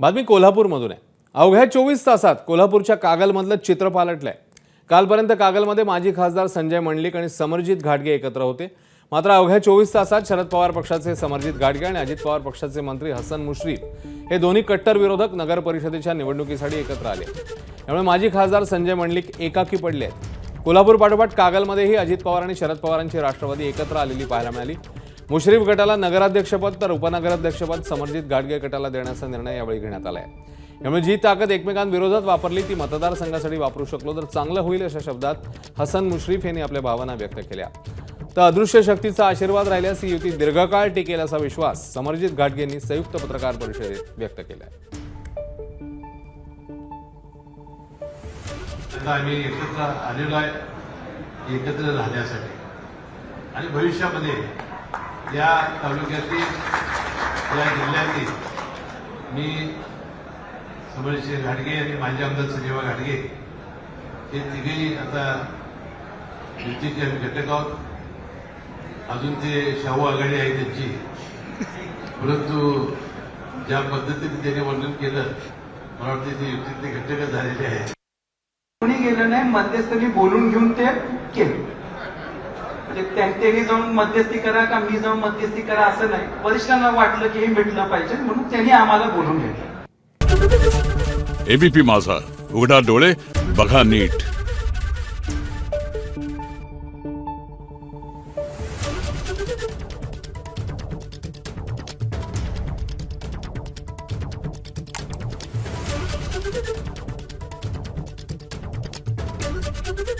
बातमी कोल्हापूरमधून आहे. अवघ्या चोवीस तासात कोल्हापूरच्या कागलमधलं चित्र पालटलं आहे कालपर्यंत कागलमध्ये माजी खासदार संजय मंडलिक आणि समरजित घाटगे एकत्र होते. मात्र अवघ्या चोवीस तासात शरद पवार पक्षाचे समरजित घाटगे आणि अजित पवार पक्षाचे मंत्री हसन मुश्रीफ हे दोन्ही कट्टर विरोधक नगर परिषदेच्या निवडणुकीसाठी एकत्र आले. त्यामुळे माजी खासदार संजय मंडलिक एकाकी पडले आहेत कोल्हापूर पाठोपाठ कागलमध्येही अजित पवार आणि शरद पवारांची राष्ट्रवादी एकत्र आलेली पाहायला मिळाली. मुश्रीफ गटाला नगराध्यक्षपद तर उपनगराध्यक्षपद समर्जित गाडगे गटाला देण्याचा निर्णय यावेळी घेण्यात आला आहे यामुळे जी ताकद एकमेकांविरोधात वापरली ती मतदारसंघासाठी वापरू शकलो तर चांगलं होईल अशा शब्दात हसन मुश्रीफ यांनी आपल्या भावना व्यक्त केल्या. तर अदृश्य शक्तीचा आशीर्वाद राहिल्यास ही युती दीर्घकाळ टिकेल असा विश्वास समर्जित घाटगे यांनी संयुक्त पत्रकार परिषदेत व्यक्त केला आम्ही एकत्र आलेलो आहे एकत्र राहण्यासाठी. आणि भविष्यामध्ये या तालुक्यातील या जिल्ह्यातील मी समरशे घाटगे आणि माजी आमदार संजीवा घाटगे हे तिघेही आता युतीचे आम्ही घटक आहोत. अजून ते शाहू आघाडी आहे त्यांची. परंतु ज्या पद्धतीने त्याने वर्णन केलं मला वाटतं ते युतीतले घटकच झालेले आहेत. कोणी गेलं नाही मध्यस्थांनी बोलून घेऊन ते केलं. म्हणजे त्यांनी जाऊन मध्यस्थी करा का मी जाऊन मध्यस्थी करा असं नाही. वरिष्ठांना वाटलं की हे भेटलं पाहिजे म्हणून त्यांनी आम्हाला बोलून घेतलं. एबीपी माझा. उघडा डोळे बघा नीट.